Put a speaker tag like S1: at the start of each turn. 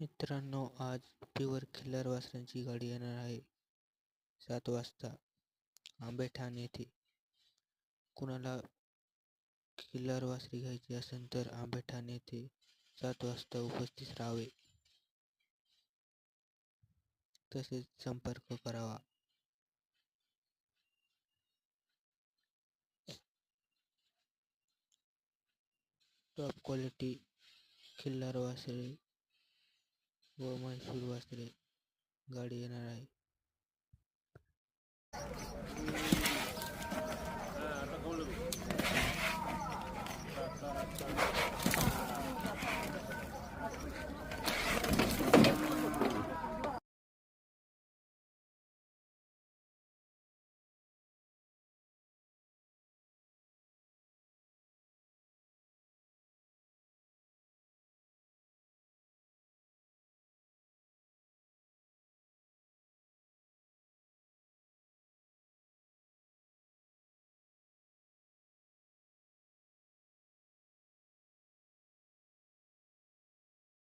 S1: मित्रांनो आज प्युअर खिल्लार वासरांची गाडी येणार आहे. सात वाजता आंबेठाण येथे. कुणाला खिल्लार वासरी घ्यायची असेल तर आंबेठाण येथे सात वाजता उपस्थित राहावे. तसेच संपर्क करावा. टॉप क्वालिटी खिल्लार वासरे व म्हैसूर वासरे गाडी येणार आहे
S2: आता कोण